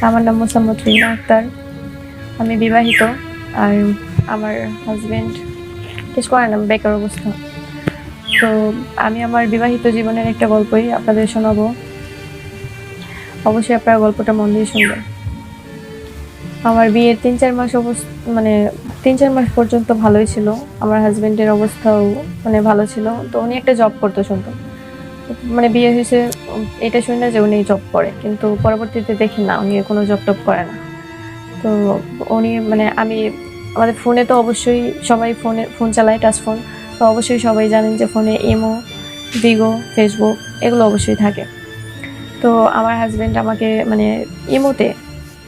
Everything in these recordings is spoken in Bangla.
আমার নাম মোসাম্মদ রিনা আক্তার। আমি বিবাহিত আর আমার হাজব্যান্ড কিছু করে না বেকার অবস্থা। তো আমি আমার বিবাহিত জীবনের একটা গল্পই আপনাদের শোনাবো। অবশ্যই আপনারা গল্পটা মন দিয়ে শুনবেন। আমার বিয়ের তিন চার মাস অবস্থা মানে তিন চার মাস পর্যন্ত ভালোই ছিল। আমার হাজব্যান্ডের অবস্থাও মানে ভালো ছিল। তো উনি একটা জব করতে শুনতো মানে বিয়ে হয়েছে, এটা শুনি না যে উনি জব করে, কিন্তু পরবর্তীতে দেখি না, উনি কোনো জব টব করে না। তো উনি মানে আমি, আমাদের ফোনে তো অবশ্যই সবাই ফোনে, ফোন চালায় টাচ ফোন, তো অবশ্যই সবাই জানেন যে ফোনে ইমো বিগো ফেসবুক এগুলো অবশ্যই থাকে। তো আমার হাজব্যান্ড আমাকে মানে ইমোতে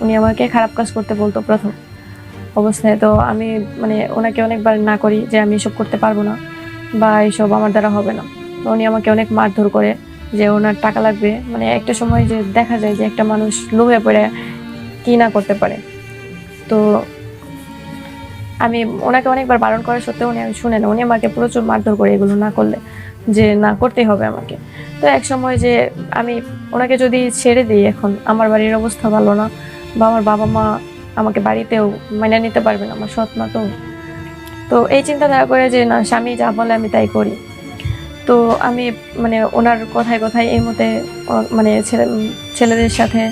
উনি আমাকে খারাপ কাজ করতে বলতো প্রথম অবস্থায়। তো আমি মানে ওনাকে অনেকবার না করি যে আমি এসব করতে পারব না বা এইসব আমার দ্বারা হবে না। উনি আমাকে অনেক মারধর করে, যে ওনার টাকা লাগবে। মানে একটা সময় যে দেখা যায় যে একটা মানুষ লোভে পড়ে, কি না করতে পারে। তো আমি ওনাকে অনেকবার বারণ করা সত্ত্বেও উনি আমি শুনে না। উনি আমাকে প্রচুর মারধর করে এগুলো না করলে, যে না করতেই হবে আমাকে। তো এক সময় যে আমি ওনাকে যদি ছেড়ে দিই এখন, আমার বাড়ির অবস্থা ভালো না, বা আমার বাবা মা আমাকে বাড়িতেও মেনে নিতে পারবে না, আমার সৎ মা তো। তো এই চিন্তাধারা করে যে না, স্বামী যা বলে আমি তাই করি। তো আমি মানে ওনার কথায় কথায় এই মতে মানে ছেলে ছেলেদের সাথে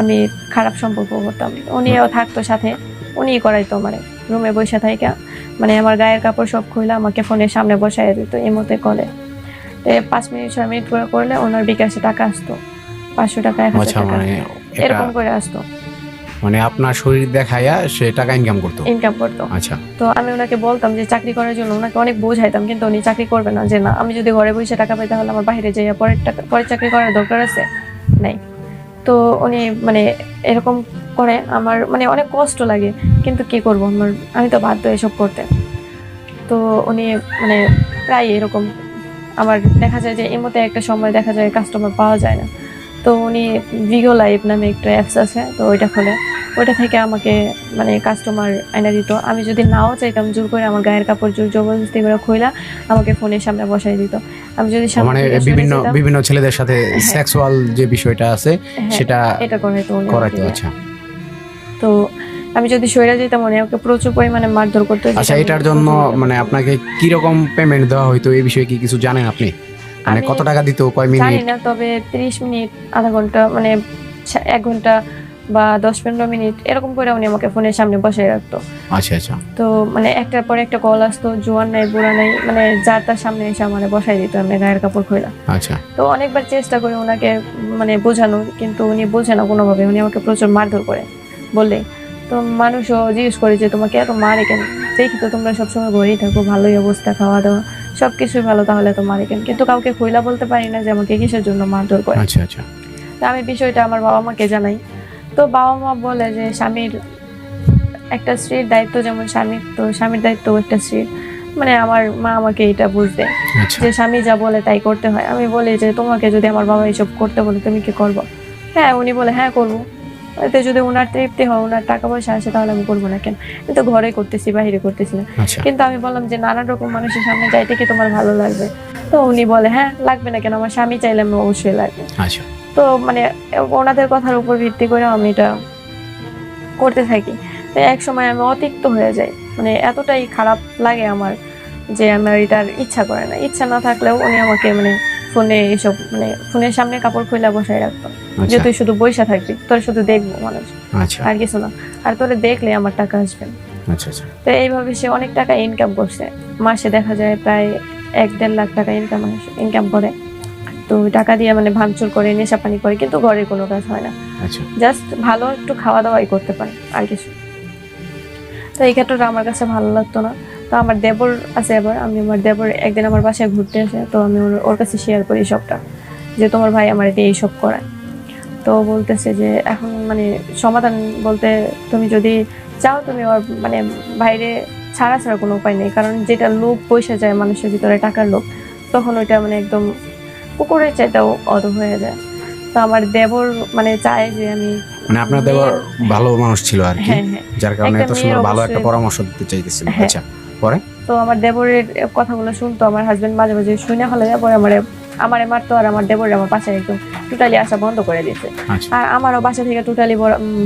আমি খারাপ সম্পর্ক করতাম। উনিও থাকতো সাথে উনিই করাইতো মানে রুমে বসে থাইকা মানে আমার গায়ের কাপড় সব খুলে আমাকে ফোনের সামনে বসাই দিত এই মতে করে তো পাঁচ মিনিট ছয় মিনিট করে করলে ওনার বিকাশে টাকা আসতো। পাঁচশো টাকা এক হাজার আচ্ছা টাকা। মানে এরকম করে আসতো। মানে আপনার শরীর দেখাইয়া সে টাকা ইনকাম করতো? ইনকাম করতো। আচ্ছা। তো আমি ওনাকে বলতাম যে চাকরি করার জন্য ওনাকে অনেক বোঝাইতাম কিন্তু উনি চাকরি করবে না। যে না আমি যদি ঘরে বসে টাকা পাই তাহলে আমার বাইরে যাইয়া পরের টাকা পরের চাকরি করার দরকার আছে? নাই। তো উনি মানে এরকম করে আমার মানে অনেক কষ্ট লাগে কিন্তু কি করব? আমার আমি তো বাধ্য এসব করতে। তো উনি মানে প্রায় এরকম আমার দেখা যায় যে এই মতে একটা সময় দেখা যায় কাস্টমার পাওয়া যায় না। তো উনি ভিগো লাইভ নামে একটা অ্যাপস আছে তো ওইটা খোলে। ওইটা থেকে আমাকে মানে কাস্টমার আইনা দিত। আমি যদি নাও চাইতাম জোর করে আমার গায়ের কাপড় জোর জবরদস্তি করে খইলা আমাকে ফোনের সামনে বসাই দিত। আমি যদি মানে বিভিন্ন বিভিন্ন ছেলেদের সাথে সেক্সুয়াল যে বিষয়টা আছে হ্যাঁ, সেটা এটা করে তো করাইতো আমাকে। আচ্ছা। তো আমি যদি সইরা যেতাম উনি আমাকে প্রচুর পরিমাণে মারধর করতো। আচ্ছা এটার জন্য করতে মানে আপনাকে কি রকম পেমেন্ট দেওয়া হইতো? এই বিষয়ে কি কিছু জানেন আপনি? মানে কত টাকা দিত? কয় মিনিট? জানি না তবে তিরিশ মিনিট আধা ঘণ্টা মানে এক ঘণ্টা বা দশ পনেরো মিনিট এরকম করে উনি আমাকে ফোনের সামনে বসায় রাখতো। আচ্ছা আচ্ছা। তো মানে একটার পর একটা কল আসতো জোয়ান নাই বুড়া নাই মানে যার তার সামনে এসে আমার বসাই দিত আমি গায়ের কাপড় খইলা আচ্ছা। তো অনেকবার চেষ্টা করি ওনাকে মানে বোঝানোর কিন্তু উনি বোঝে না কোনোভাবে উনি আমাকে প্রচুর মারধর করে। বললে তো মানুষও জিজ্ঞেস করে যে তোমাকে এত মারে কেন? দেখি তো তোমরা সবসময় ঘরেই থাকো ভালোই অবস্থা খাওয়া দাওয়া সব কিছুই ভালো তাহলে তো মারে কেন? কিন্তু কাউকে খুইলা বলতে পারি না যে আমাকে কিসের জন্য মারধর করে। আচ্ছা আচ্ছা। তো আমি বিষয়টা আমার বাবা মাকে জানাই। তো বাবা মা বলে যে স্বামীর একটা স্ত্রীর দায়িত্ব যেমন স্বামীর তো স্বামীর দায়িত্ব একটা স্ত্রীর। মানে আমার মা আমাকে এটা বুঝতে আচ্ছা। যে স্বামী যা বলে তাই করতে হয়। আমি বলি যে তোমাকে যদি আমার বাবা এইসব করতে বলে তুমি কি করব? হ্যাঁ উনি বলে হ্যাঁ করব। এতে যদি ওনার তৃপ্তি হয় ওনার টাকা পয়সা আসে তাহলে আমি করব না কেন? আমি তো ঘরে করতেছি বাহিরে করতেছি না। আচ্ছা। কিন্তু আমি বললাম যে নানান রকম মানুষের সামনে যাইতে কি তোমার ভালো লাগবে? তো উনি বলে হ্যাঁ লাগবে না কেন? আমার স্বামী চাইলে আমি অবশ্যই লাগবে। আচ্ছা। তো মানে ওনাদের কথার উপর ভিত্তি করে আমি এটা করতে থাকি। তো এক সময় আমি অতিক্ত হয়ে যাই। মানে এতটাই খারাপ লাগে আমার যে আমার এটার ইচ্ছা করে না। ইচ্ছা না থাকলেও উনি আমাকে মানে ফোনে এসব মানে ফোনের সামনে কাপড় খুলে বসায় রাখতো। যে আচ্ছা। তুই শুধু বইসা থাকবি তোর শুধু দেখব মানুষ। আচ্ছা। আর কিছু না। আর তোরে দেখলে আমার টাকা আসবে। আচ্ছা তো এইভাবে সে অনেক টাকা ইনকাম করছে। মাসে দেখা যায় প্রায় এক দেড় লাখ টাকা ইনকাম ইনকাম করে। তো টাকা দিয়ে মানে ভাঙচুর করে নেশা পানি করে কিন্তু ঘরে কোনো কাজ হয় না। আচ্ছা। জাস্ট ভালো একটু খাওয়া দাওয়াই করতে পারে আর কিছু। তো এই ক্ষেত্রটা আমার কাছে ভালো লাগতো না। তো আমার দেবর আছে এবার আমি আমার দেবর একদিন আমার বাসায় ঘুরতে আসে তো আমি ওর- ওর কাছে শেয়ার করি সবটা যে তোমার ভাই আমার দিয়ে এইসব করায়। তো বলতেছে যে এখন মানে সমাধান বলতে তুমি যদি চাও তুমি ওর মানে বাইরে ছাড়া ছাড়া কোনো উপায় নেই। কারণ যেটা লোভ পয়সা যায় মানুষের ভিতরে টাকার লোভ তখন ওইটা মানে একদম পুকুরের চাইতেও অধ হয়ে যায়। তো আমার দেবর মানে চায় যে আমি মানে আপনার দেওয়ার ভালো মানুষ ছিল আর কি হ্যাঁ হ্যাঁ। যার কারণে এত সুন্দর ভালো একটা পরামর্শ দিতে চাইতেছিল। হ্যাঁ। আচ্ছা তো আমার দেবরের কথাগুলো শুনতো আমার হাজবেন্ড মাঝে মাঝে শুনে যায় পরে আমার আমারে মারতো আর আমার দেবর আমার পাশে একদম টোটালি আসা বন্ধ করে দিয়েছে। আচ্ছা। আর আমারও বাসা থেকে টোটালি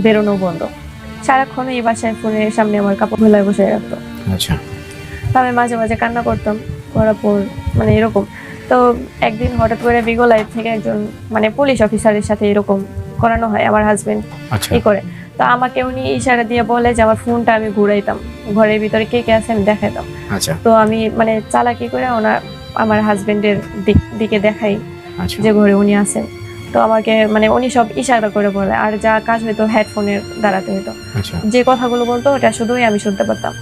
বেরোনো বন্ধ। সারাক্ষণ এই বাসায় ফোনের সামনে আমার কাপড় ভেলায় বসে রাখতো আচ্ছা। আমি মাঝে মাঝে কান্না করতাম করার পর মানে এরকম। তো একদিন হঠাৎ করে বিগলাই থেকে একজন মানে পুলিশ অফিসারের সাথে এরকম করানো হয় আমার হাজবেন্ড আচ্ছা। এই করে। তো আমাকে উনি ইশারা দিয়ে বলে যে আমার ফোনটা আমি ঘুরাইতাম। ঘরের ভিতরে কে কে আছে আমি দেখাইতাম। আচ্ছা। তো আমি মানে চালাকি করে ওনার আমার হাজবেন্ডের দিক দিকে দেখাই আচ্ছা। যে ঘরে উনি আছেন। তো আমাকে মানে উনি সব ইশারা করে বলে আর যা কাজ হইতো হেডফোনের দ্বারাতে হইতো। যে কথাগুলো বলতো ওটা শুধুই আমি শুনতে পারতাম।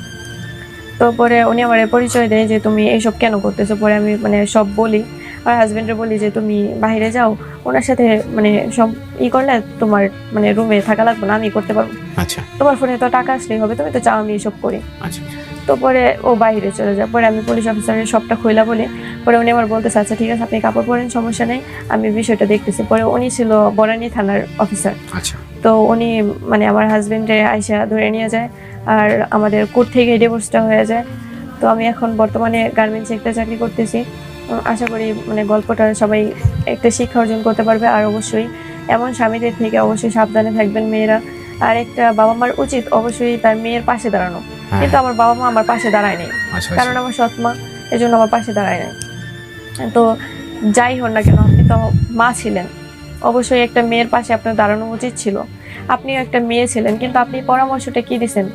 তো পরে উনি আমার পরিচয় দেয় যে তুমি এইসব কেন করতেছো? পরে আমি মানে সব বলি। আমার হাজবেন্ডের বলি যে তুমি বাইরে যাও। ওনার সাথে মানে সব ই করলে তোমার মানে রুমে থাকা লাগবে না আমি করতে পারব। আচ্ছা। তোমার ফোনে তো টাকা আসলেই হবে তুমি তো চাও আমি এসব করি। আচ্ছা। তো পরে ও বাইরে চলে যায়। পরে আমি পুলিশ অফিসারের সবটা খুইলা বলে। পরে উনি আমার বলতেছে আচ্ছা ঠিক আছে আপনি কাপড় পরেন সমস্যা নেই আমি বিষয়টা দেখতেছি। পরে উনি ছিল বরানি থানার অফিসার আচ্ছা। তো উনি মানে আমার হাজবেন্ডে আইসা ধরে নিয়ে যায়। আর আমাদের কোর্ট থেকে ডিভোর্সটা হয়ে যায়। তো আমি এখন বর্তমানে গার্মেন্টসে একটা চাকরি করতেছি। আশা করি মানে গল্পটা সবাই একটা শিক্ষা অর্জন করতে পারবে। আর অবশ্যই এমন স্বামীদের থেকে অবশ্যই সাবধানে থাকবেন মেয়েরা। আর একটা বাবা মার উচিত অবশ্যই তার মেয়ের পাশে দাঁড়ানো। হ্যাঁ। কিন্তু আমার বাবা মা আমার পাশে দাঁড়ায় নেই। আচ্ছা কারণ আচ্ছা আমার সৎ মা এজন্য আমার পাশে দাঁড়ায় নাই। তো যাই হন না কেন আপনি তো মা ছিলেন। অবশ্যই একটা মেয়ের পাশে আপনার দাঁড়ানো উচিত ছিল। আপনিও একটা মেয়ে ছিলেন কিন্তু আপনি পরামর্শটা কি দিছেন?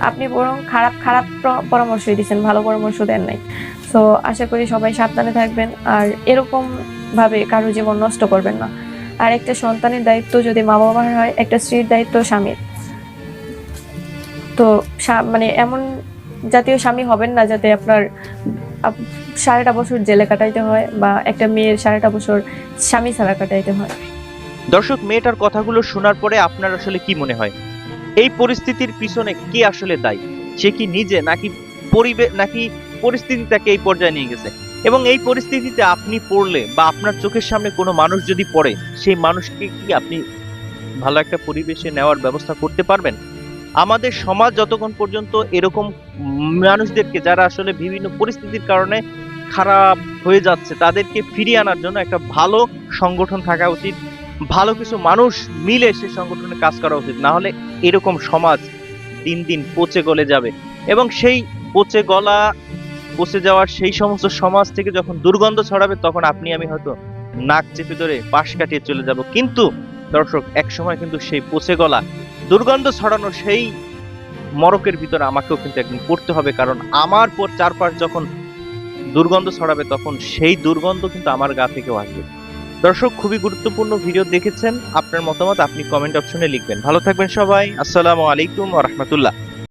আপনি বরং খারাপ খারাপ প্র- পরামর্শই দিছেন ভালো পরামর্শ দেন নাই। তো আশা করি সবাই সাবধানে থাকবেন আর এরকম ভাবে কারও জীবন নষ্ট করবেন না। আর একটা সন্তানের দায়িত্ব যদি মা বাবার হয়, একটা স্ত্রীর দায়িত্ব স্বামীর। তো মানে এমন জাতীয় স্বামী হবেন না যাতে আপনার আপ- সারাটা বছর জেলে কাটাইতে হয় বা একটা মেয়ের সারাটা বছর স্বামী ছাড়া কাটাইতে হয়। দর্শক, মেয়েটার কথাগুলো শোনার পরে আপনার আসলে কি মনে হয়? এই পরিস্থিতির পিছনে কে আসলে দায়ী? সে কি নিজে নাকি পরিবেশ নাকি পরিস্থিতি তাকে এই পর্যায়ে নিয়ে গেছে? এবং এই পরিস্থিতিতে আপনি পড়লে বা আপনার চোখের সামনে কোনো মানুষ যদি পড়ে, সেই মানুষকে কি আপনি ভালো একটা পরিবেশে নেওয়ার ব্যবস্থা করতে পারবেন? আমাদের সমাজ যতক্ষণ পর্যন্ত এরকম মানুষদেরকে যারা আসলে বিভিন্ন পরিস্থিতির কারণে খারাপ হয়ে যাচ্ছে, তাদেরকে ফিরিয়ে আনার জন্য একটা ভালো সংগঠন থাকা উচিত। ভালো কিছু মানুষ মিলে সে সংগঠনে কাজ করা উচিত। না হলে এরকম সমাজ দিন দিন পচে গলে যাবে। এবং সেই পচে গলা, পচে যাওয়ার সেই সমস্ত সমাজ থেকে যখন দুর্গন্ধ ছড়াবে, তখন আপনি আমি হয়তো নাক চেপে ধরে পাশ কাটিয়ে চলে যাব। কিন্তু দর্শক এক সময় কিন্তু সেই পচে গলা, দুর্গন্ধ ছড়ানো সেই মরকের ভিতরে আমাকেও কিন্তু একদিন পড়তে হবে। কারণ আমার পর চারপাশ যখন দুর্গন্ধ ছড়াবে, তখন সেই দুর্গন্ধ কিন্তু আমার গা থেকেও আসবে। দর্শক, খুবই গুরুত্বপূর্ণ ভিডিও দেখেছেন। আপনার মতামত আপনি কমেন্ট অপশনে লিখবেন। ভালো থাকবেন সবাই। আসসালামু আলাইকুম ওয়া রাহমাতুল্লাহ।